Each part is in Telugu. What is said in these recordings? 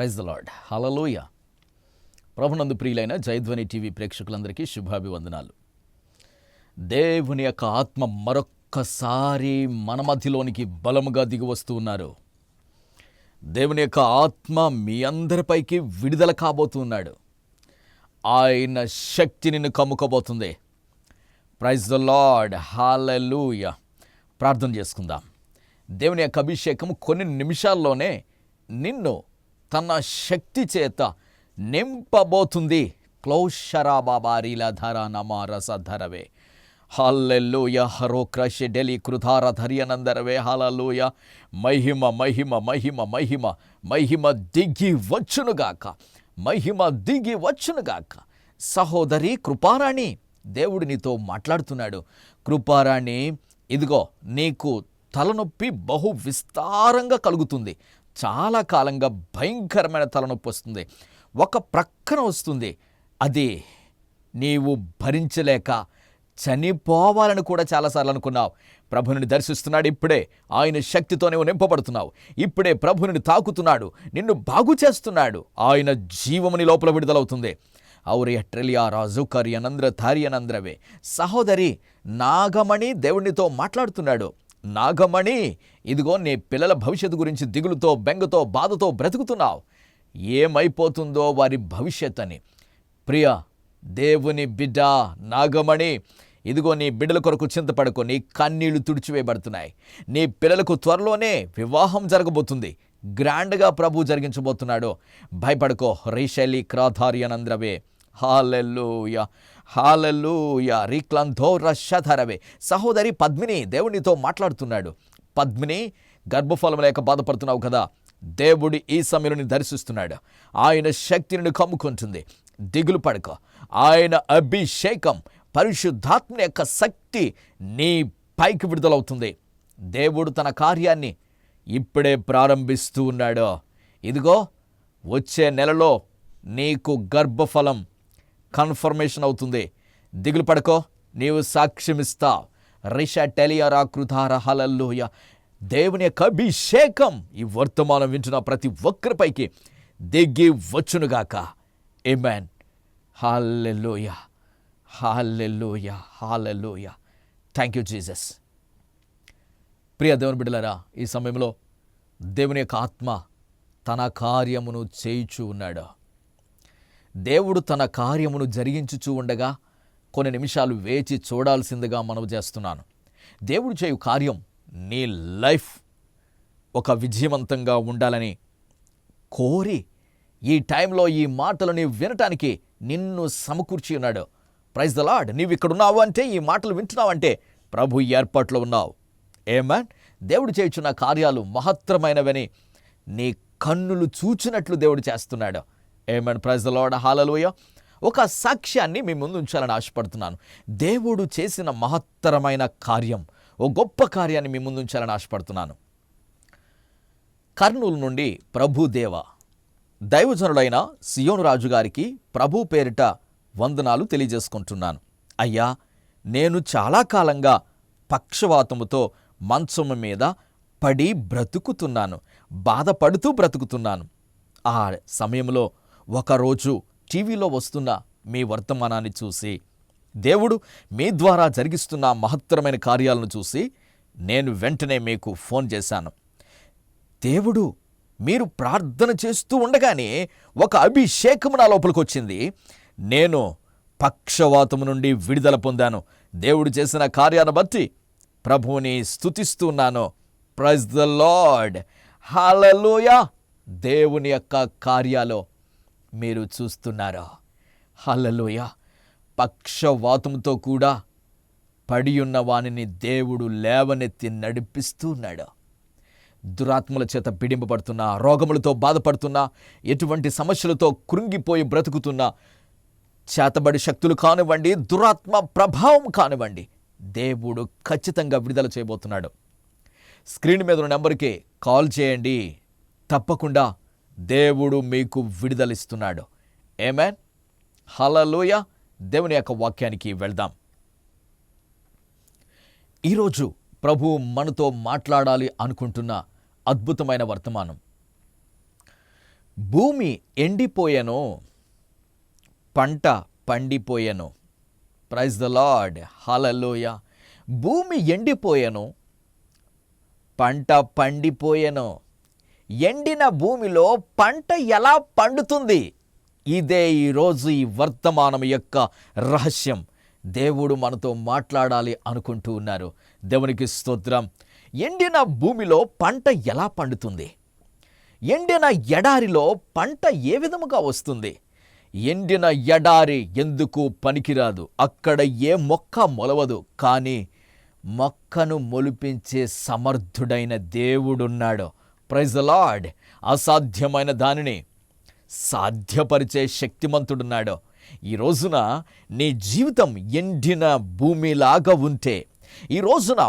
ప్రైజ్ ద లాడ్ హలలోయ ప్రభునందు ప్రియులైన జయధ్వని టీవీ ప్రేక్షకులందరికీ శుభాభివందనాలు. దేవుని యొక్క ఆత్మ మరొక్కసారి మన మధ్యలోనికి బలముగా దిగి వస్తూ ఉన్నారు. దేవుని యొక్క ఆత్మ మీ అందరిపైకి విడుదల కాబోతున్నాడు. ఆయన శక్తి నిన్ను కమ్ముకోబోతుంది. Praise the lord. హాలూయ ప్రార్థన చేసుకుందాం. దేవుని యొక్క అభిషేకం కొన్ని నిమిషాల్లోనే నిన్ను తన శక్తి చేత నింపబోతుంది. క్లౌషరాబాబారీల ధర నమారస ధరవే. హల్లెల్లోయ హరో క్రష్ డెలి కృధార ధర్యనందరవే. హలలోయ మహిమ మహిమ మహిమ మహిమ మహిమ దిగి వచ్చునుగాక మహిమ దిగి వచ్చునుగాక సహోదరి కృపారాణి దేవుడు నీతో మాట్లాడుతున్నాడు. కృపారాణి ఇదిగో నీకు తలనొప్పి బహు విస్తారంగా కలుగుతుంది. చాలా కాలంగా భయంకరమైన తలనొప్పి వస్తుంది. ఒక ప్రక్కన వస్తుంది. అది నీవు భరించలేక చనిపోవాలని కూడా చాలాసార్లు అనుకున్నావు. ప్రభుని దర్శిస్తున్నాడు ఇప్పుడే. ఆయన శక్తితో నువ్వు నింపబడుతున్నావు. ఇప్పుడే ప్రభుని తాకుతున్నాడు. నిన్ను బాగు చేస్తున్నాడు. ఆయన జీవముని లోపల విడుదలవుతుంది. ఔరి ట్రెలియా రాజు కరియనంద్ర ధార్యనంద్రవే. సహోదరి నాగమణి దేవునితో మాట్లాడుతున్నాడు. నాగమణి ఇదిగో నీ పిల్లల భవిష్యత్తు గురించి దిగులుతో బెంగతో బాధతో బ్రతుకుతున్నావు. ఏమైపోతుందో వారి భవిష్యత్ అని ప్రియ దేవుని బిడ్డ నాగమణి ఇదిగో నీ బిడ్డల కొరకు చింతపడకు నీ కన్నీళ్ళు తుడిచివేయబడుతున్నాయి. నీ పిల్లలకు త్వరలోనే వివాహం జరగబోతుంది. గ్రాండ్గా ప్రభు జరిగించబోతున్నాడు. భయపడుకో రీశైలి క్రాధార్యనంద్రవే. హాలెల్లుయా హాలూయ రీక్లంధో రషధరవే సహోదరి పద్మిని దేవునితో మాట్లాడుతున్నాడు. పద్మిని గర్భఫలం లేక బాధపడుతున్నావు కదా. దేవుడి ఈ సమయంలో దర్శిస్తున్నాడు. ఆయన శక్తిని కమ్ముకుంటుంది. దిగులు పడక. ఆయన అభిషేకం పరిశుద్ధాత్మ యొక్క శక్తి నీ పైకి విడుదలవుతుంది. దేవుడు తన కార్యాన్ని ఇప్పుడే ప్రారంభిస్తూ ఉన్నాడు. ఇదిగో వచ్చే నెలలో నీకు గర్భఫలం కన్ఫర్మేషన్ అవుతుంది. దిగులు పడకో నీవు సాక్ష్యమిస్తావు రిష టెలియరా కృతార హలల్లోయ. దేవుని యొక్క అభిషేకం ఈ వర్తమానం వింటున్న ప్రతి ఒక్కరిపైకి దిగి వచ్చునుగాక. Amen hallelujah. Hallelujah. Hallelujah. Thank you Jesus ప్రియ దేవుని బిడ్డలారా ఈ సమయంలో దేవుని యొక్క ఆత్మ తన కార్యమును చేయుచు ఉన్నాడు. దేవుడు తన కార్యమును జరిగించుచూ ఉండగా కొన్ని నిమిషాలు వేచి చూడాల్సిందిగా మనవి చేస్తున్నాను. దేవుడు చేయు కార్యం నీ లైఫ్ ఒక విజయవంతంగా ఉండాలని కోరి ఈ టైంలో ఈ మాటలు వినటానికి నిన్ను సమకూర్చి ఉన్నాడు. ప్రైజ్ ద లాడ్ నీవు ఇక్కడ ఉన్నావు అంటే ఈ మాటలు వింటున్నావు అంటే ప్రభు ఏర్పాట్లో ఉన్నావు. ఏమన్ దేవుడు చేయుచున్న కార్యాలు మహత్తరమైనవని నీ కన్నులు చూచినట్లు దేవుడు చేస్తున్నాడు. ఏమన్ ప్రైజ్ లోడ హాలలోయ ఒక సాక్ష్యాన్ని మీ ముందు ఉంచాలని ఆశపడుతున్నాను. దేవుడు చేసిన మహత్తరమైన కార్యం ఓ గొప్ప కార్యాన్ని మీ ముందు ఉంచాలని ఆశపడుతున్నాను. కర్నూలు నుండి ప్రభుదేవ దైవజనుడైన సియోను రాజుగారికి ప్రభు పేరిట వందనాలు తెలియజేసుకుంటున్నాను. అయ్యా నేను చాలా కాలంగా పక్షవాతముతో మంచము మీద పడి బ్రతుకుతున్నాను బాధపడుతూ బ్రతుకుతున్నాను. ఆ సమయంలో ఒకరోజు టీవీలో వస్తున్న మీ వర్తమానాన్ని చూసి దేవుడు మీ ద్వారా జరిగిస్తున్న మహత్తరమైన కార్యాలను చూసి నేను వెంటనే మీకు ఫోన్ చేశాను. దేవుడు మీరు ప్రార్థన చేస్తూ ఉండగానే ఒక అభిషేకము నా లోపలికి వచ్చింది. నేను పక్షవాతము నుండి విడుదల పొందాను. దేవుడు చేసిన కార్యాన్ని బట్టి ప్రభువుని స్తుతిస్తున్నాను. ప్రైజ్ ద లార్డ్ హాలలోయ దేవుని యొక్క కార్యాలు మీరు చూస్తున్నారా? హల్లలోయ. పక్షవాతంతో కూడా పడియున్న వానిని దేవుడు లేవనెత్తి నడిపిస్తున్నాడు. దురాత్మల చేత పీడింపబడుతున్నా రోగములతో బాధపడుతున్నా ఎటువంటి సమస్యలతో కృంగిపోయి బ్రతుకుతున్నా చేతబడి శక్తులు కానివ్వండి దురాత్మ ప్రభావం కానివ్వండి దేవుడు ఖచ్చితంగా విడుదల చేయబోతున్నాడు. స్క్రీన్ మీద ఉన్న నెంబర్కి కాల్ చేయండి. తప్పకుండా దేవుడు మీకు విడుదలిస్తున్నాడు. ఏమేన్ హలలోయ దేవుని యొక్క వాక్యానికి వెళ్దాం. ఈరోజు ప్రభు మనతో మాట్లాడాలి అనుకుంటున్న అద్భుతమైన వర్తమానం. భూమి ఎండిపోయాను పంట పండిపోయాను ప్రైజ్ ద లార్డ్ హలలోయ భూమి ఎండిపోయాను పంట పండిపోయాను ఎండిన భూమిలో పంట ఎలా పండుతుంది? ఇదే ఈరోజు ఈ వర్తమానం యొక్క రహస్యం. దేవుడు మనతో మాట్లాడాలి అనుకుంటూ ఉన్నారు. దేవునికి స్తోత్రం. ఎండిన భూమిలో పంట ఎలా పండుతుంది? ఎండిన ఎడారిలో పంట ఏ విధముగా వస్తుంది? ఎండిన ఎడారి ఎందుకు పనికిరాదు? అక్కడ ఏ మొక్క మొలవదు. కానీ మొక్కను మొలిపించే సమర్థుడైన దేవుడున్నాడు. Praise Lord. అసాధ్యమైన దానిని సాధ్యపరిచే శక్తిమంతుడున్నాడు. ఈ రోజున నీ జీవితం ఎండిన భూమిలాగా ఉంటే ఈ రోజున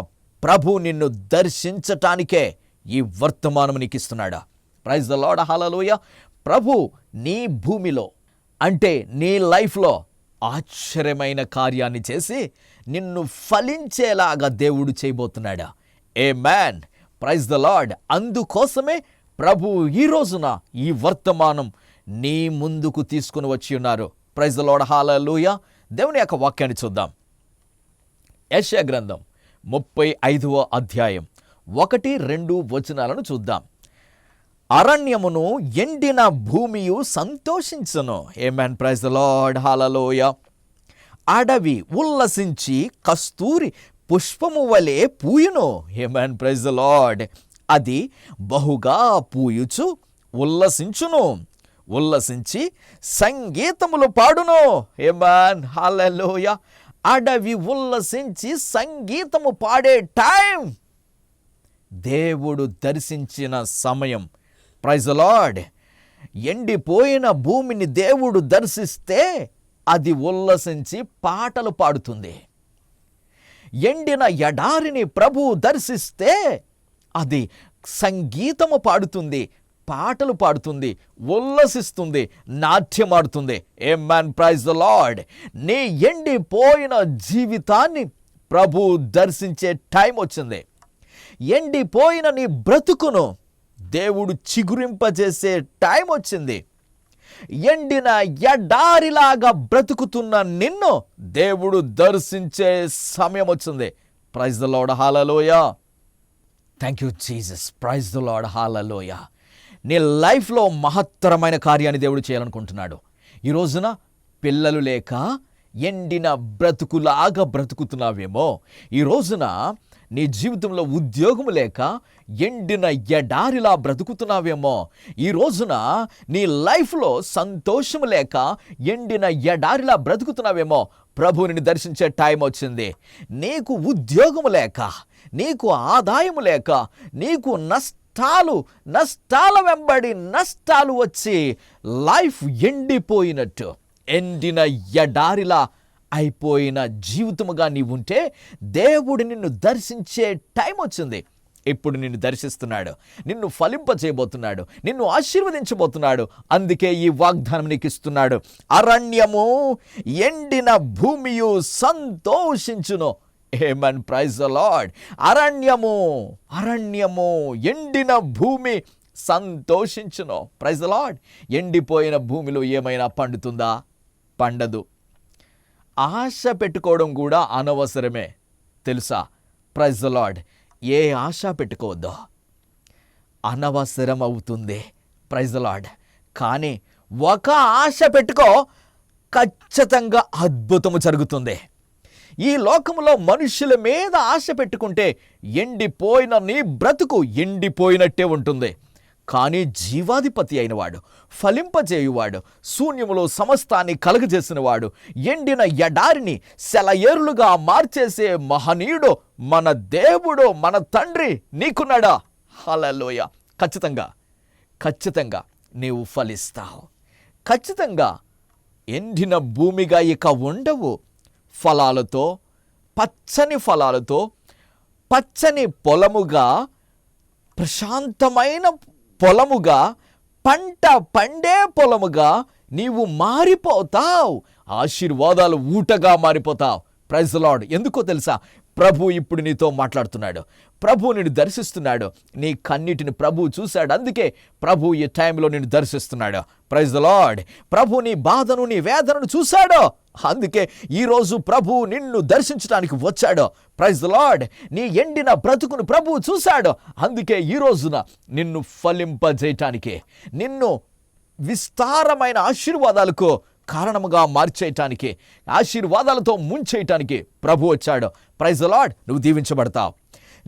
ప్రభు నిన్ను దర్శించటానికే ఈ వర్తమానం నీకు ఇస్తున్నాడు ప్రైజ్ ద లార్డ్. హాలలోయ ప్రభు నీ భూమిలో అంటే నీ లైఫ్లో ఆశ్చర్యమైన కార్యాన్ని చేసి నిన్ను ఫలించేలాగా దేవుడు చేయబోతున్నాడా? Amen praise the Lord. అందుకోసమే ప్రభు ఈ రోజున ఈ వర్తమానం నీ ముందుకు తీసుకుని వచ్చి ఉన్నారు. Praise the Lord. హాలూయ దేవుని యొక్క వాక్యాన్ని చూద్దాం. యశా గ్రంథం ముప్పై ఐదవ అధ్యాయం ఒకటి రెండు వచనాలను చూద్దాం. అరణ్యమును ఎండిన భూమియు సంతోషించను. ఏమన్ ప్రైజ్ ద లార్డ్ హాలలోయ అడవి ఉల్లసించి కస్తూరి పుష్పము వలె పూయును. ఏమన్ ప్రైజ్ లార్డ్ అది బహుగా పూయుచు ఉల్లసించును. ఉల్లసించి సంగీతములు పాడును. ఏమన్ హాలలోయ అడవి ఉల్లసించి సంగీతము పాడే టైం. దేవుడు దర్శించిన సమయం. ప్రైజ్ లార్డ్ ఎండిపోయిన భూమిని దేవుడు దర్శిస్తే అది ఉల్లసించి పాటలు పాడుతుంది. ఎండిన ఎడారిని ప్రభు దర్శిస్తే అది సంగీతము పాడుతుంది పాటలు పాడుతుంది ఉల్లసిస్తుంది నాట్యమాడుతుంది. Amen praise the lord నీ ఎండిపోయిన జీవితాన్ని ప్రభు దర్శించే టైం వచ్చింది. ఎండిపోయిన నీ బ్రతుకును దేవుడు చిగురింపజేసే టైం వచ్చింది. ఎండిన ఎడారిలాగా బ్రతుకుతున్న నిన్ను దేవుడు దర్శించే సమయం వచ్చింది. Praise the Lord hallelujah thank you Jesus praise the Lord hallelujah నీ లైఫ్లో మహత్తరమైన కార్యాన్ని దేవుడు చేయాలనుకుంటున్నాడు. ఈ రోజున పిల్లలు లేక ఎండిన బ్రతుకులాగా బ్రతుకుతున్నావేమో. ఈ రోజున నీ జీవితంలో ఉద్యోగం లేక ఎండిన ఎడారిలా బ్రతుకుతున్నావేమో. ఈ రోజున నీ లైఫ్లో సంతోషం లేక ఎండిన ఎడారిలా బ్రతుకుతున్నావేమో. ప్రభువుని దర్శించే టైం వచ్చింది. నీకు ఉద్యోగం లేక నీకు ఆదాయం లేక నీకు నష్టాలు నష్టాల వెంబడి నష్టాలు వచ్చి లైఫ్ ఎండిపోయినట్టు. ఎండిన ఎడారిలా అయిపోయిన జీవితముగా నీవు ఉంటే దేవుడు నిన్ను దర్శించే టైం వచ్చింది. ఇప్పుడు నిన్ను దర్శిస్తున్నాడు. నిన్ను ఫలింపజేయబోతున్నాడు. నిన్ను ఆశీర్వదించబోతున్నాడు. అందుకే ఈ వాగ్దానం నీకు ఇస్తున్నాడు అరణ్యము ఎండిన భూమియు సంతోషించును. ఏమన్ ప్రైజ్ ద లార్డ్ అరణ్యము అరణ్యము ఎండిన భూమి సంతోషించును. ప్రైజ్ ద లార్డ్ ఎండిపోయిన భూమిలో ఏమైనా పండుతుందా? పండదు. ఆశ పెట్టుకోవడం కూడా అనవసరమే. తెలుసా? ప్రైజ్ ద లార్డ్ ఏ ఆశ పెట్టుకోవద్దో. అనవసరం అవుతుంది. ప్రైజ్ ద లార్డ్ కానీ ఒక ఆశ పెట్టుకో ఖచ్చితంగా అద్భుతము జరుగుతుంది. ఈ లోకంలో మనుషుల మీద ఆశ పెట్టుకుంటే ఎండిపోయిన నీ బ్రతుకు ఎండిపోయినట్టే ఉంటుంది. కానీ జీవాధిపతి అయినవాడు ఫలింపజేయువాడు శూన్యములో సమస్తాన్ని కలుగజేసినవాడు ఎండిన ఎడారిని సెలయేరులుగా మార్చేసే మహనీయుడు మన దేవుడు మన తండ్రి నీకున్నాడా? హలలోయ ఖచ్చితంగా ఖచ్చితంగా నీవు ఫలిస్తావు. ఖచ్చితంగా ఎండిన భూమిగా ఇక ఉండవు. ఫలాలతో పచ్చని ఫలాలతో పచ్చని పొలముగా ప్రశాంతమైన పొలముగా పంట పండే పొలముగా నీవు మారిపోతావు. ఆశీర్వాదాలు ఊటగా మారిపోతావు. ప్రైజ్ లాడ్ ఎందుకో తెలుసా? ప్రభు ఇప్పుడు నీతో మాట్లాడుతున్నాడు. ప్రభు నిన్ను దర్శిస్తున్నాడు. నీ కన్నిటిని ప్రభు చూశాడు. అందుకే ప్రభు ఈ టైంలో నిన్ను దర్శిస్తున్నాడు. ప్రైజ్ ద లార్డ్ ప్రభు నీ బాధను నీ వేదనను చూశాడు. అందుకే ఈరోజు ప్రభు నిన్ను దర్శించడానికి వచ్చాడు. ప్రైజ్ ద లార్డ్ నీ ఎండిన బ్రతుకును ప్రభు చూశాడు. అందుకే ఈ రోజున నిన్ను ఫలింపజేయటానికి నిన్ను విస్తారమైన ఆశీర్వాదాలకు కారణముగా మార్చేయటానికి ఆశీర్వాదాలతో ముంచేయటానికి ప్రభు వచ్చాడు. ప్రైజ్ లార్డ్ నువ్వు దీవించబడతావు.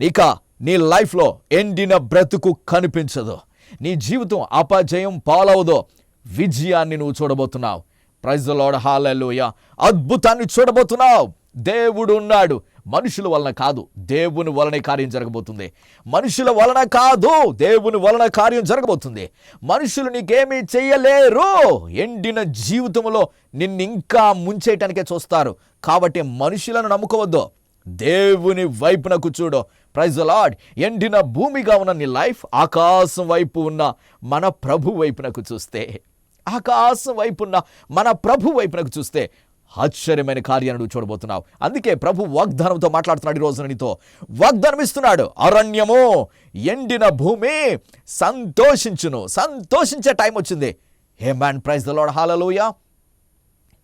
ఇక నీ లైఫ్లో ఎండిన బ్రతుకు కనిపించదు. నీ జీవితం అపజయం పాలవదో. విజయాన్ని నువ్వు చూడబోతున్నావు. ప్రైజ్ లార్డ్ హాలలోయ అద్భుతాన్ని చూడబోతున్నావు. దేవుడు ఉన్నాడు. మనుషుల వలన కాదు. దేవుని వలన కార్యం జరగబోతుంది. మనుషుల వలన కాదు. దేవుని వలన కార్యం జరగబోతుంది. మనుషులు నీకేమీ చేయలేరు ఎండిన జీవితంలో నిన్ను ఇంకా ముంచేయటానికే చూస్తారు. కాబట్టి మనుషులను నమ్ముకోవద్దు. దేవుని వైపునకు చూడు. ప్రైజ్ లార్డ్ ఎండిన భూమిగా ఉన్న నీ లైఫ్ ఆకాశం వైపు ఉన్న మన ప్రభు వైపునకు చూస్తే. ఆకాశం వైపు ఉన్న మన ప్రభు వైపునకు చూస్తే ఆశ్చర్యమైన కార్యాన్ని నువ్వు చూడబోతున్నావు. అందుకే ప్రభు వాగ్దానంతో మాట్లాడుతున్నాడు ఈరోజు నీతో. వాగ్దానం ఇస్తున్నాడు. అరణ్యము ఎండిన భూమి సంతోషించును. సంతోషించే టైం వచ్చింది. Amen praise the Lord hallelujah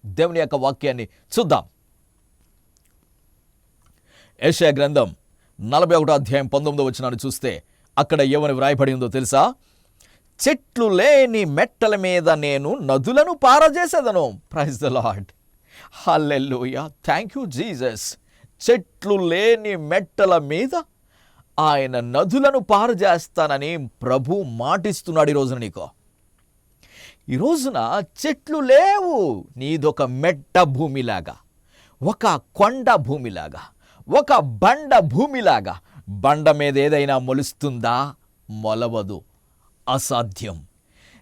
దేవుని యొక్క వాక్యాన్ని చూద్దాం. ఏషియా గ్రంథం నలభై ఒకటో అధ్యాయం పంతొమ్మిదో వచ్చినాను చూస్తే అక్కడ ఏమని వ్రాయబడి ఉందో తెలుసా? చెట్లు లేని మెట్టల మీద నేను నదులను పారజేసేదను. Praise the Lord hallelujah thank you Jesus చెట్లు లేని మెట్టల మీద ఆయన నదులను పారజేస్తానని ప్రభు మాటిస్తున్నాడు ఈ రోజున నీకు. ఈ రోజున చెట్లు లేవు. నీదొక మెట్ట భూమిలాగా ఒక కొండ భూమిలాగా. ఒక బండ భూమిలాగా. బండ మీద ఏదైనా మొలుస్తుందా? మొలవదు. అసాధ్యం.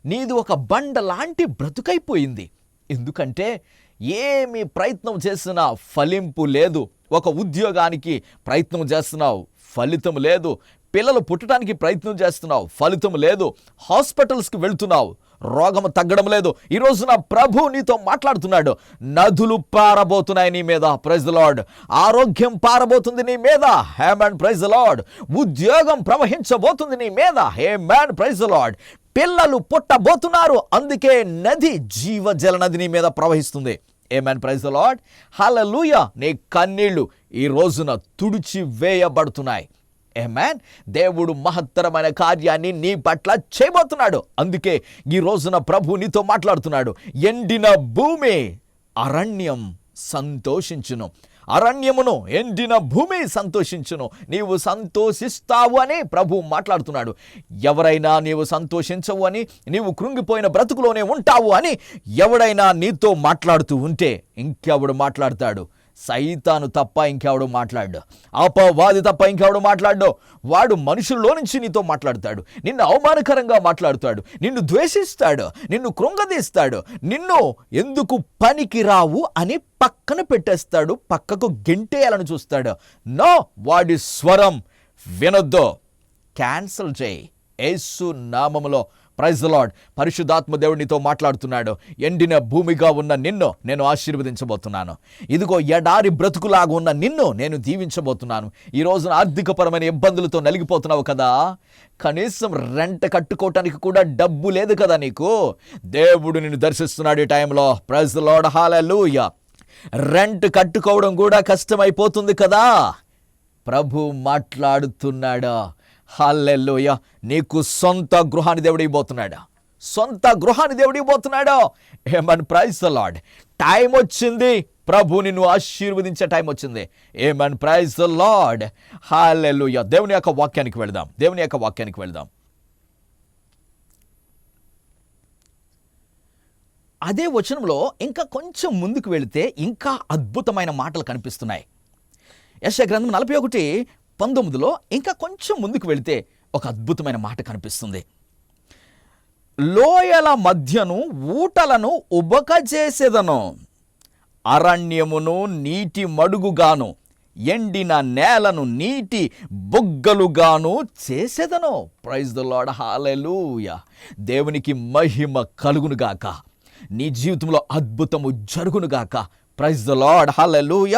నీది ఒక బండ లాంటి బ్రతుకైపోయింది. ఎందుకంటే ఏమి ప్రయత్నం చేసినా ఫలింపు లేదు. ఒక ఉద్యోగానికి ప్రయత్నం చేస్తున్నావు ఫలితం లేదు. పిల్లలు పుట్టడానికి ప్రయత్నం చేస్తున్నావు ఫలితం లేదు. హాస్పిటల్స్కి వెళ్తున్నావు రోగం తగ్గడం లేదు. ఈ రోజున ప్రభు నీతో మాట్లాడుతున్నాడు. నదులు పారబోతున్నాయి నీ మీద. ప్రైజ్ లార్డ్ ఆరోగ్యం పారబోతుంది నీ మీద. హే మ్యాన్ ప్రైజ్ లార్డ్ ఉద్యోగం ప్రవహించబోతుంది నీ మీద. హే మ్యాన్ ప్రైజ్ లార్డ్ పిల్లలు పుట్టబోతున్నారు. అందుకే నది జీవజల నది నీ మీద ప్రవహిస్తుంది. ఏమన్ ప్రైజ్ లార్డ్ హలలుయ నీ కన్నీళ్ళు ఈ రోజున తుడిచి వేయబడుతున్నాయి మ్యాన్ దేవుడు మహత్తరమైన కార్యాన్ని నీ పట్ల చేయబోతున్నాడు. అందుకే ఈ రోజున ప్రభు నీతో మాట్లాడుతున్నాడు. ఎండిన భూమి అరణ్యం సంతోషించును. అరణ్యమును ఎండిన భూమి సంతోషించును. నీవు సంతోషిస్తావు అని ప్రభు మాట్లాడుతున్నాడు. ఎవరైనా నీవు సంతోషించవు అని నీవు కృంగిపోయిన బ్రతుకులోనే ఉంటావు అని ఎవడైనా నీతో మాట్లాడుతూ ఉంటే ఇంకెవడు మాట్లాడతాడు? సైతాను తప్ప ఇంకెవడు మాట్లాడు అపవాది తప్ప ఇంకెవడు మాట్లాడు వాడు మనుషుల్లో నుంచి నీతో మాట్లాడతాడు. నిన్ను అవమానకరంగా మాట్లాడుతాడు. నిన్ను ద్వేషిస్తాడు. నిన్ను కృంగదీస్తాడు. నిన్ను ఎందుకు పనికి రావు అని పక్కన పెట్టేస్తాడు. పక్కకు గెంటేయాలని చూస్తాడు. నో వాడి స్వరం వినొద్దు. క్యాన్సల్ చేయి. యేసు నామములో ప్రైజ్ లార్డ్ పరిశుద్ధాత్మ దేవుడు మాట్లాడుతున్నాడు. ఎండిన భూమిగా ఉన్న నిన్ను నేను ఆశీర్వదించబోతున్నాను. ఇదిగో ఎడారి బ్రతుకులాగా ఉన్న నిన్ను నేను దీవించబోతున్నాను. ఈ రోజున ఆర్థికపరమైన ఇబ్బందులతో నలిగిపోతున్నావు కదా? కనీసం రెంట్ కట్టుకోవటానికి కూడా డబ్బు లేదు కదా నీకు? దేవుడు నిన్ను దర్శిస్తున్నాడు ఈ టైంలో. ప్రైజ్ లార్డ్ హాలూయ రెంట్ కట్టుకోవడం కూడా కష్టమైపోతుంది కదా? ప్రభు మాట్లాడుతున్నాడా? హల్లెలూయ. నీకు సొంత గృహాన్ని దేవుడు ఇవ్వబోతున్నాడు? సొంత గృహాన్ని దేవుడు ఇవ్వబోతున్నాడు? ఏమని ప్రైజ్ ద లార్డ్. టైం వచ్చింది. ప్రభు నిన్ను ఆశీర్వదించే టైం వచ్చింది. ఏమన్ ప్రైజ్ ద లార్డ్. హాలెలుయ దేవుని యొక్క వాక్యానికి వెళదాం. దేవుని యొక్క వాక్యానికి వెళదాం. అదే వచనంలో ఇంకా కొంచెం ముందుకు వెళితే ఇంకా అద్భుతమైన మాటలు కనిపిస్తున్నాయి. యశ గ్రంథం నలభై ఒకటి పంతొమ్మిదిలో ఇంకా కొంచెం ముందుకు వెళితే ఒక అద్భుతమైన మాట కనిపిస్తుంది. లోయల మధ్యను ఊటలను ఉబకజేసేదను అరణ్యమును నీటి మడుగుగాను ఎండిన నేలను నీటి బొగ్గలుగాను చేసేదను. ప్రైజ్ ద లార్డ్ హాలెలూయ దేవునికి మహిమ కలుగునుగాక నీ జీవితంలో అద్భుతము జరుగునుగాక ప్రైజ్ ద లార్డ్ హాలెలూయ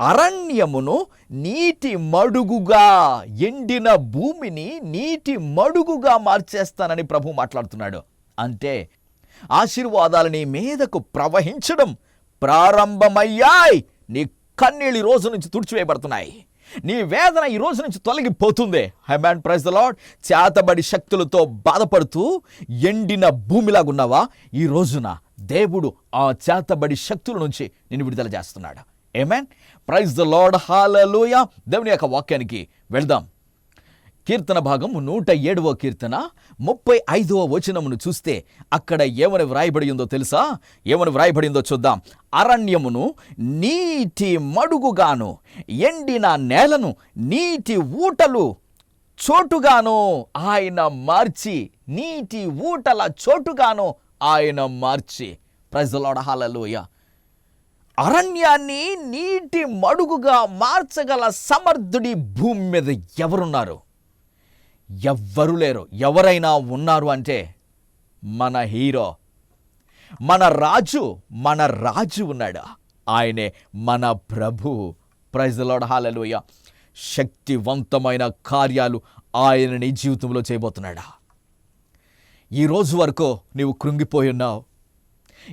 అరణ్యమును నీటి మడుగుగా ఎండిన భూమిని నీటి మడుగుగా మార్చేస్తానని ప్రభు మాట్లాడుతున్నాడు. అంటే ఆశీర్వాదాలు నీ మీదకు ప్రవహించడం ప్రారంభమయ్యాయి. నీ కన్నీళ్ళు ఈ రోజు నుంచి తుడిచివేయబడుతున్నాయి. నీ వేదన ఈ రోజు నుంచి తొలగిపోతుంది. హెమాన్ ప్రైజ్ ద లాడ్ చేతబడి శక్తులతో బాధపడుతూ ఎండిన భూమిలాగున్నావా? ఈ రోజున దేవుడు ఆ చేతబడి శక్తుల నుంచి నిన్ను విడుదల చేస్తున్నాడు. Amen praise the lord hallelujah దేవుని యొక్క వాక్యానికి వెళ్దాం. కీర్తన భాగం నూట ఏడవ కీర్తన ముప్పై ఐదవ వచనమును చూస్తే అక్కడ ఏమని వ్రాయబడి ఉందో తెలుసా? ఏమని వ్రాయబడిందో చూద్దాం. అరణ్యమును నీటి మడుగుగాను ఎండిన నేలను నీటి ఊటలు చోటుగాను ఆయన మార్చి నీటి ఊటల చోటుగాను ఆయన మార్చి. ప్రజలొడహాలలోయ అరణ్యాన్ని నీటి మడుగుగా మార్చగల సమర్థుడి భూమి మీద ఎవరున్నారు? ఎవ్వరు లేరు. ఎవరైనా ఉన్నారు అంటే మన హీరో మన రాజు మన రాజు ఉన్నాడు? ఆయనే మన ప్రభు. ప్రైజ్లాడ్ హాలలోయ శక్తివంతమైన కార్యాలు ఆయన నీ జీవితంలో చేయబోతున్నాడా? ఈ రోజు వరకు నీవు కృంగిపోయి ఉన్నావు.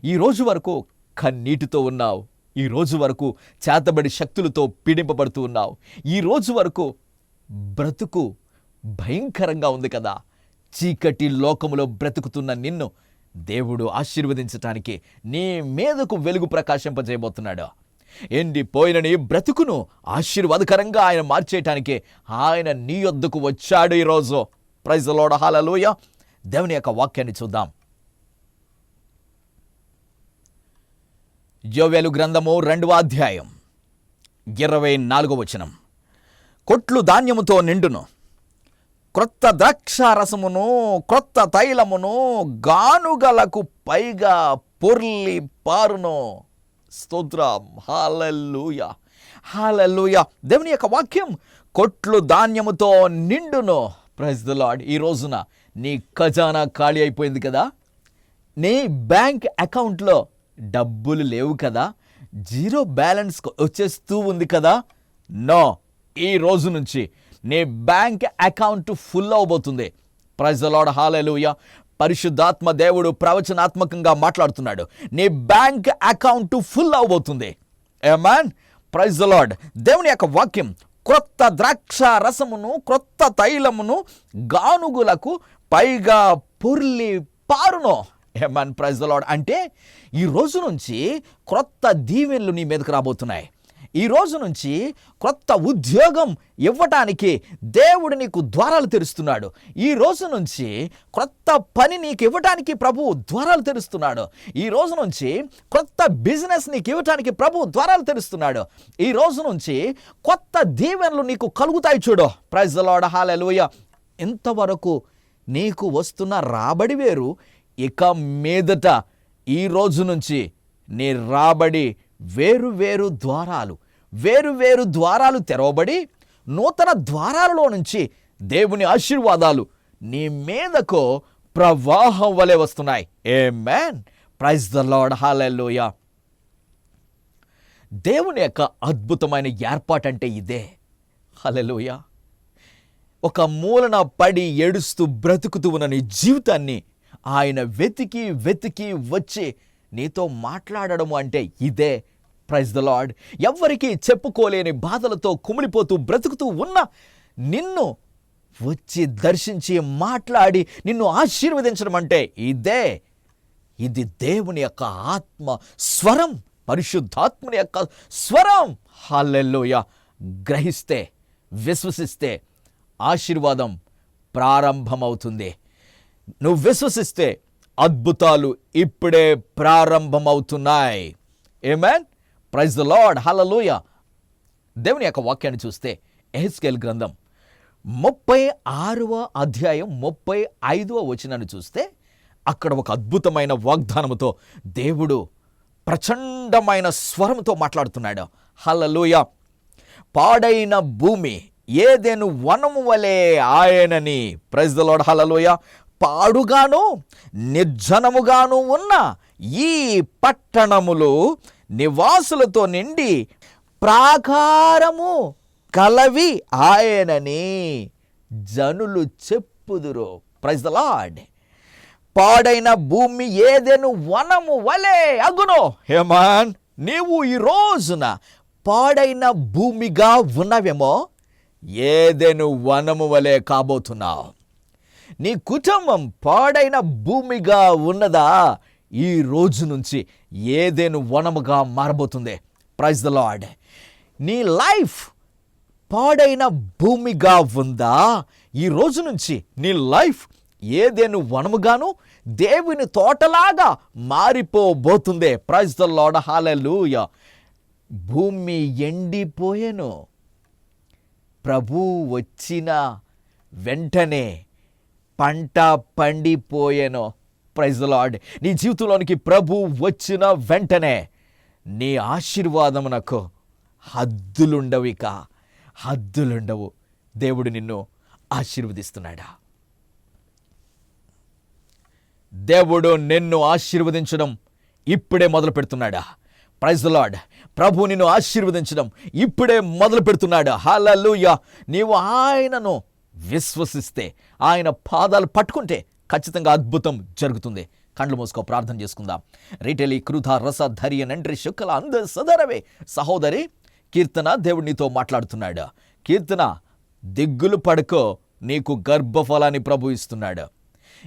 ఈ రోజు వరకు కన్నీటితో ఉన్నావు. ఈ రోజు వరకు చేతబడి శక్తులతో పీడింపబడుతూ ఉన్నావు. ఈ రోజు వరకు బ్రతుకు భయంకరంగా ఉంది కదా. చీకటి లోకములో బ్రతుకుతున్న నిన్ను దేవుడు ఆశీర్వదించటానికి నీ మీదకు వెలుగు ప్రకాశింపజేయబోతున్నాడు. ఎండిపోయిన నీ బ్రతుకును ఆశీర్వాదకరంగా ఆయన మార్చేయటానికి ఆయన నీ వద్దకు వచ్చాడు ఈరోజు. ప్రైజ్ లోడ హాలలోయ దేవుని యొక్క వాక్యాన్ని చూద్దాం. యోవేలు గ్రంథము రెండవ అధ్యాయం. ఇరవై నాలుగో వచనం. కొట్లు ధాన్యముతో నిండును. క్రొత్త ద్రాక్షారసమును క్రొత్త తైలమును గానుగలకు పైగా పొర్లి పారును. స్తోత్రం. హాలూయ హాలూయ దేవుని యొక్క వాక్యం కొట్లు ధాన్యముతో నిండును. ప్రైజ్ ద లార్డ్ ఈ రోజున నీ ఖజానా ఖాళీ అయిపోయింది కదా? నీ బ్యాంక్ అకౌంట్లో డబ్బులు లేవు కదా జీరో బ్యాలెన్స్ వచ్చేస్తూ ఉంది కదా నో. ఈ రోజు నుంచి నీ బ్యాంక్ అకౌంట్ ఫుల్ అవబోతుంది. ప్రజలాడ్ హాలూయ పరిశుద్ధాత్మ దేవుడు ప్రవచనాత్మకంగా మాట్లాడుతున్నాడు. నీ బ్యాంక్ అకౌంట్ ఫుల్ అవబోతుంది. ఏమాన్ ప్రైజ్ లాడ్ దేవుని యొక్క వాక్యం క్రొత్త ద్రాక్ష రసమును క్రొత్త తైలమును గానుగులకు పైగా పొర్లి పారును. ఏమన్ ప్రైజ్ లాడ్ అంటే ఈ రోజు నుంచి క్రొత్త దీవెనలు నీ మీదకు రాబోతున్నాయి. ఈ రోజు నుంచి క్రొత్త ఉద్యోగం ఇవ్వటానికి దేవుడు నీకు ద్వారాలు తెరుస్తున్నాడు. ఈ రోజు నుంచి క్రొత్త పని నీకు ఇవ్వటానికి ప్రభు ద్వారాలు తెరుస్తున్నాడు. ఈ రోజు నుంచి కొత్త బిజినెస్ నీకు ఇవ్వటానికి ప్రభు ద్వారాలు తెరుస్తున్నాడు. ఈ రోజు నుంచి కొత్త దీవెనలు నీకు కలుగుతాయి చూడు. Praise Lord. హాలెలూయ. ఇంతవరకు నీకు వస్తున్న రాబడి వేరు ఇక మీదట ఈ రోజు నుంచి నీ రాబడి వేరు వేరు ద్వారాలు వేరు వేరు ద్వారాలు తెరవబడి నూతన ద్వారాలలో నుంచి దేవుని ఆశీర్వాదాలు నీ మీదకు ప్రవాహం వలె వస్తున్నాయి. Amen praise the Lord hallelujah దేవుని యొక్క అద్భుతమైన ఏర్పాటంటే ఇదే. హలెలుయ ఒక మూలన పడి ఏడుస్తూ బ్రతుకుతూ ఉన్న నీ జీవితాన్ని ఆయన వెతికి వెతికి వచ్చి నీతో మాట్లాడడం అంటే ఇదే. ప్రైజ్ ద లార్డ్ ఎవ్వరికీ చెప్పుకోలేని బాధలతో కుమిలిపోతూ బ్రతుకుతూ ఉన్న నిన్ను వచ్చి దర్శించి మాట్లాడి నిన్ను ఆశీర్వదించడం అంటే ఇదే. ఇది దేవుని యొక్క ఆత్మ స్వరం పరిశుద్ధాత్మని యొక్క స్వరం. హాలెల్లోయ గ్రహిస్తే విశ్వసిస్తే ఆశీర్వాదం ప్రారంభమవుతుంది. నువ్వు విశ్వసిస్తే అద్భుతాలు ఇప్పుడే ప్రారంభమవుతున్నాయి. ఏమేన్ ప్రైజ్ ద లార్డ్ హలలోయ దేవుని యొక్క వాక్యాన్ని చూస్తే ఎహెస్కేల్ గ్రంథం ముప్పై ఆరవ అధ్యాయం ముప్పై ఐదవ వచనాన్ని చూస్తే అక్కడ ఒక అద్భుతమైన వాగ్దానముతో దేవుడు ప్రచండమైన స్వరంతో మాట్లాడుతున్నాడు. హలలోయ పాడైన భూమి ఏదేను వనము వలె ఆయనని. ప్రజలోడ హలలోయ పాడుగాను నిర్జనముగాను ఉన్న ఈ పట్టణములు నివాసులతో నిండి ప్రాకారము కలవి ఆయనని జనులు చెప్పుదురు. ప్రైజ్ ద లార్డ్ పాడైన భూమి ఏదెను వనము వలే అగును. హేమాన్ నీవు ఈ రోజున పాడైన భూమిగా ఉన్నవేమో ఏదెను వనము వలె కాబోతున్నావు. నీ కుటుంబం పాడైన భూమిగా ఉన్నదా? ఈ రోజు నుంచి ఏదేను వనముగా మారబోతుంది. ప్రైజ్ ద లాడ్ నీ లైఫ్ పాడైన భూమిగా ఉందా? ఈ రోజు నుంచి నీ లైఫ్ ఏదేను వనముగాను? దేవుని తోటలాగా మారిపోబోతుందే. ప్రైజ్ ద లాడ్ హాలూయ భూమి ఎండిపోయెను. ప్రభు వచ్చిన వెంటనే పంట పండిపోయేను. ప్రైజ్ లార్డ్ నీ జీవితంలోనికి ప్రభు వచ్చిన వెంటనే నీ ఆశీర్వాదమునకు హద్దులుండవు ఇక హద్దులుండవు. దేవుడు నిన్ను ఆశీర్వదిస్తున్నాడా? దేవుడు నిన్ను ఆశీర్వదించడం ఇప్పుడే మొదలు పెడుతున్నాడా? ప్రైజ్ లార్డ్ ప్రభు నిన్ను ఆశీర్వదించడం ఇప్పుడే మొదలు పెడుతున్నాడు? హాలూయ నీవు ఆయనను విశ్వసిస్తే ఆయన పాదాలు పట్టుకుంటే ఖచ్చితంగా అద్భుతం జరుగుతుంది. కండ్లు మూసుకో ప్రార్థన చేసుకుందాం. రీటెలి కృధ రస ధర్య నండ్రి శుక్కల అంద సదరవే. సహోదరి కీర్తన దేవుడినితో మాట్లాడుతున్నాడు. కీర్తన దిగ్గులు పడుకో నీకు గర్భఫలాన్ని ప్రభు ఇస్తున్నాడు.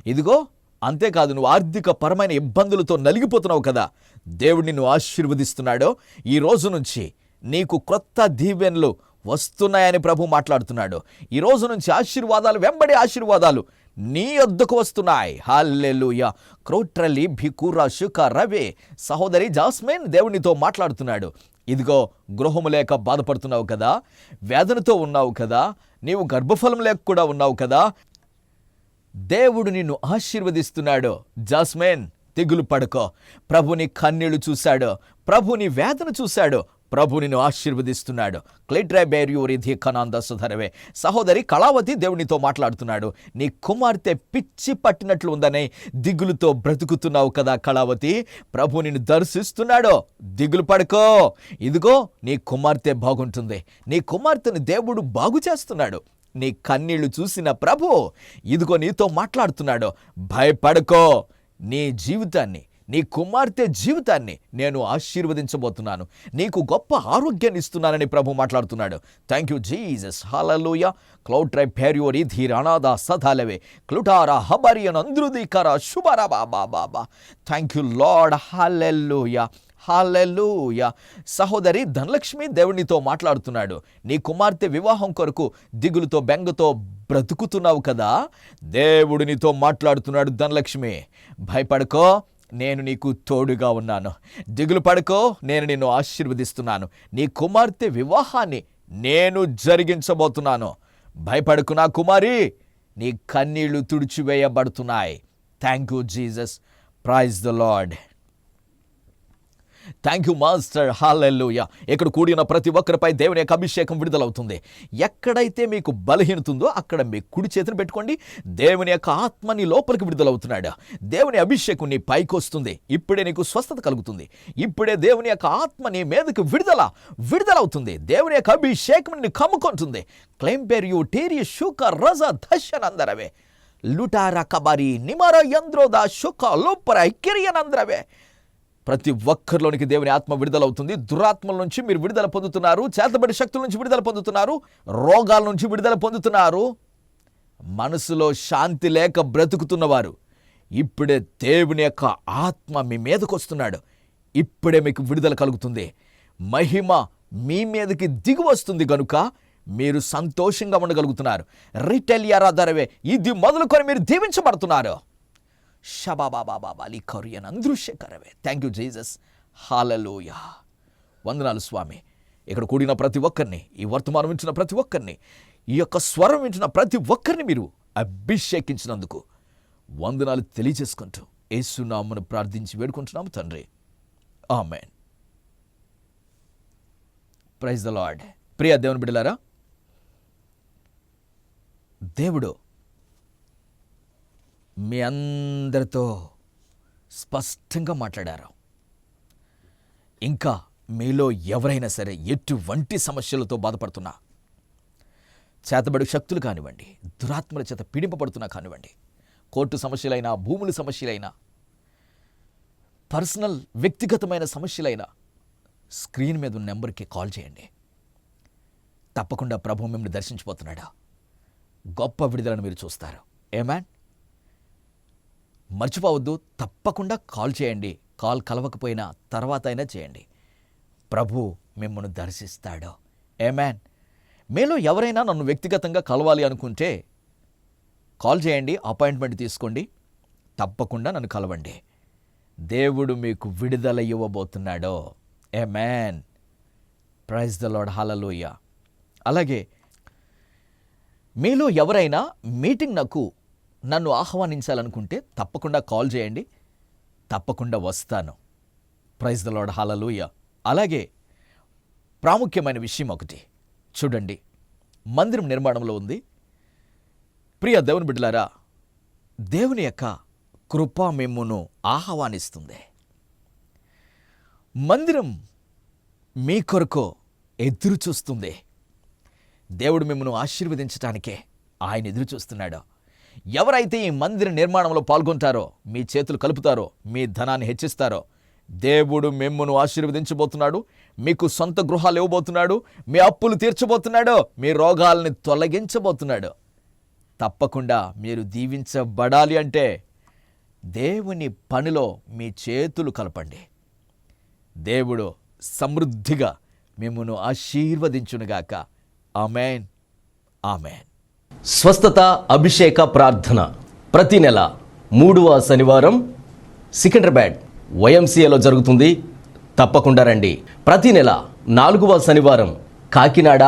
ఇదిగో అంతేకాదు నువ్వు ఆర్థిక పరమైన ఇబ్బందులతో నలిగిపోతున్నావు కదా. దేవుడిని నువ్వు ఆశీర్వదిస్తున్నాడో. ఈ రోజు నుంచి నీకు క్రొత్త దీవెన్లు వస్తున్నాయని ప్రభు మాట్లాడుతున్నాడు. ఈ రోజు నుంచి ఆశీర్వాదాలు వెంబడి ఆశీర్వాదాలు నీ వద్దకు వస్తున్నాయి. హాల్లెలూయ. క్రోట్రలి భికుర శుక రవే సహోదరి జాస్మిన్ దేవునితో మాట్లాడుతున్నాడు. ఇదిగో గృహము లేక బాధపడుతున్నావు కదా వేదనతో ఉన్నావు కదా నీవు గర్భఫలం లేక కూడా ఉన్నావు కదా దేవుడు నిన్ను ఆశీర్వదిస్తున్నాడు. జాస్మేన్ తెగులు పడుకో. ప్రభుని కన్నీళ్ళు చూశాడు. ప్రభుని వేదన చూశాడు. ప్రభు నిన్ను ఆశీర్వదిస్తున్నాడు. క్లిట్రే బేర్యూరిధి కనాంద సుధరవే. సహోదరి కళావతి దేవునితో మాట్లాడుతున్నాడు. నీ కుమార్తె పిచ్చి పట్టినట్లు ఉందనే దిగులుతో బ్రతుకుతున్నావు కదా కళావతి. ప్రభు నిన్ను దర్శిస్తున్నాడు. దిగులు పడుకో. ఇదిగో నీ కుమార్తె బాగుంటుంది. నీ కుమార్తెను దేవుడు బాగు చేస్తున్నాడు. నీ కన్నీళ్ళు చూసిన ప్రభు ఇదిగో నీతో మాట్లాడుతున్నాడు. భయపడుకో. నీ జీవితాన్ని నీ కుమార్తె జీవితాన్ని నేను ఆశీర్వదించబోతున్నాను. నీకు గొప్ప ఆరోగ్యాన్ని ఇస్తున్నానని ప్రభు మాట్లాడుతున్నాడు. థ్యాంక్ యూ జీజస్ హాలలోయ క్లౌడ్ ట్రై పేర్యోరి ధీరానాద సదాలవే క్లుటారా హబరియన్ అంద్రుదీకర శుభరా బాబా బాబా thank you Lord hallelujah hallelujah సహోదరి ధనలక్ష్మి దేవునితో మాట్లాడుతున్నాడు. నీ కుమార్తె వివాహం కొరకు దిగులుతో బెంగతో బ్రతుకుతున్నావు కదా? దేవుడినితో మాట్లాడుతున్నాడు ధనలక్ష్మి. భయపడుకో. నేను నీకు తోడుగా ఉన్నాను. దిగులు పడుకో నేను నిన్ను ఆశీర్వదిస్తున్నాను. నీ కుమార్తె వివాహాన్ని నేను జరిగించబోతున్నాను. భయపడుకు నా కుమారి నీ కన్నీళ్ళు తుడిచివేయబడుతున్నాయి. Thank you Jesus praise the Lord thank you master hallelujah ఇక్కడ కూడిన ప్రతి ఒక్కరిపై దేవుని యొక్క అభిషేకం విడుదలవుతుంది. ఎక్కడైతే మీకు బలహీనత ఉందో అక్కడ మీ కుడి చేతిని పెట్టుకోండి. దేవుని యొక్క ఆత్మని లోపలికి విడుదలవుతున్నాడు. దేవుని అభిషేకం నీ పైకి వస్తుంది. ఇప్పుడే నీకు స్వస్థత కలుగుతుంది. ఇప్పుడే దేవుని యొక్క ఆత్మ నీ మీదకు విడుదల విడుదలవుతుంది. దేవుని యొక్క అభిషేకం ని కమ్ముకుంటుంది. క్లైమ్ పేరు యూ టేరియస్ షుక రజ దశనందరవే లుటార కబారి నిమర యంద్రోద శుక లోపర కిరియనంద్రవే ప్రతి ఒక్కరిలోనికి దేవుని ఆత్మ విడుదలవుతుంది. దురాత్మల నుంచి మీరు విడుదల పొందుతున్నారు. చేతబడి శక్తుల నుంచి విడుదల పొందుతున్నారు. రోగాల నుంచి విడుదల పొందుతున్నారు. మనసులో శాంతి లేక బ్రతుకుతున్నవారు. ఇప్పుడే దేవుని యొక్క ఆత్మ మీ మీదకు వస్తున్నాడు ఇప్పుడే మీకు విడుదల కలుగుతుంది. మహిమ మీ మీదకి దిగి వస్తుంది కనుక మీరు సంతోషంగా ఉండగలుగుతున్నారు. రిటెలియారా ధరవే ఇది మొదలుకొని మీరు దీవించబడుతున్నారు. షబాబాబాబాలి కొరియన్ అందృశ్యకరవే థ్యాంక్ యూ జీజస్ హాలలోయ వందనాలు స్వామి ఇక్కడ కూడిన ప్రతి ఒక్కరిని ఈ వర్తమానం ఇచ్చిన ప్రతి ఒక్కరిని ఈ యొక్క స్వరం వింటున్న ప్రతి ఒక్కరిని మీరు అభిషేకించినందుకు వందనాలు తెలియజేసుకుంటూ యేసునామను ప్రార్థించి వేడుకుంటున్నాము తండ్రి. ఆమెన్ ప్రైజ్ ద లార్డ్ ప్రియ దేవుని బిడ్డలారా దేవుడు మీ అందరితో స్పష్టంగా మాట్లాడారు. ఇంకా మీలో ఎవరైనా సరే ఎటువంటి సమస్యలతో బాధపడుతున్నా చేతబడి శక్తులు కానివ్వండి దురాత్మల చేత పీడింపబడుతున్నా కానివ్వండి కోర్టు సమస్యలైనా భూముల సమస్యలైనా పర్సనల్ వ్యక్తిగతమైన సమస్యలైనా స్క్రీన్ మీద ఉన్న నెంబర్కి కాల్ చేయండి. తప్పకుండా ప్రభు మిమ్మల్ని దర్శించిపోతున్నాడా. గొప్ప విడుదలను మీరు చూస్తారు. ఏమాన్ మర్చిపోవద్దు తప్పకుండా కాల్ చేయండి. కాల్ కలవకపోయినా తర్వాత అయినా చేయండి. ప్రభు మిమ్మల్ని దర్శిస్తాడు. ఏమాన్ మీలో ఎవరైనా నన్ను వ్యక్తిగతంగా కలవాలి అనుకుంటే కాల్ చేయండి అపాయింట్మెంట్ తీసుకోండి. తప్పకుండా నన్ను కలవండి. దేవుడు మీకు విడుదల ఇవ్వబోతున్నాడో. Amen praise the lord హలలోయ అలాగే మీలో ఎవరైనా మీటింగ్ నాకు నన్ను ఆహ్వానించాలనుకుంటే తప్పకుండా కాల్ చేయండి. తప్పకుండా వస్తాను. ప్రైజ్ ద లాడ్ హాలలుయ అలాగే ప్రాముఖ్యమైన విషయం ఒకటి. చూడండి మందిరం నిర్మాణంలో ఉంది. ప్రియ దేవుని బిడ్డలారా దేవుని యొక్క కృప మిమ్మును ఆహ్వానిస్తుంది. మందిరం మీ కొరకు ఎదురు చూస్తుంది దేవుడు మిమ్మను ఆశీర్వదించటానికే ఆయన ఎదురు చూస్తున్నాడు ఎవరైతే ఈ మందిర నిర్మాణంలో పాల్గొంటారో మీ చేతులు కలుపుతారో మీ ధనాన్ని హెచ్చిస్తారో దేవుడు మిమ్మును ఆశీర్వదించబోతున్నాడు మీకు సొంత గృహాలు ఇవ్వబోతున్నాడు మీ అప్పులు తీర్చబోతున్నాడు మీ రోగాల్ని తొలగించబోతున్నాడు. తప్పకుండా మీరు దీవించబడాలి అంటే దేవుని పనిలో మీ చేతులు కలపండి. దేవుడు సమృద్ధిగా మిమ్మను ఆశీర్వదించునుగాక. ఆమెన్. ఆమెన్. స్వస్థత అభిషేక ప్రార్థన. ప్రతి నెల మూడవ శనివారం సికింద్రాబాద్ వైఎంసీఏలో జరుగుతుంది. తప్పకుండా రండి. ప్రతి నెల నాలుగవ శనివారం కాకినాడ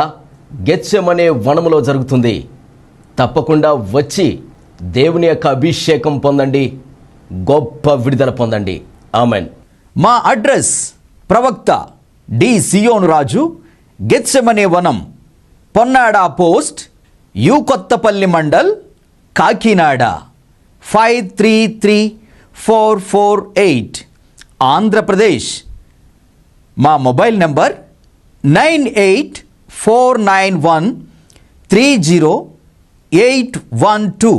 గెచ్చమనే వనములో జరుగుతుంది. తప్పకుండా వచ్చి దేవుని యొక్క అభిషేకం పొందండి. గొప్ప విడుదల పొందండి. ఆమెన్. మా అడ్రస్ ప్రవక్త డి సియోను రాజు గెచ్చమనే వనం Ponnada post U Kothapalli mandal Kakinada. Five three three four four eight Andhra Pradesh. మా mobile number nine eight four nine one three zero eight one two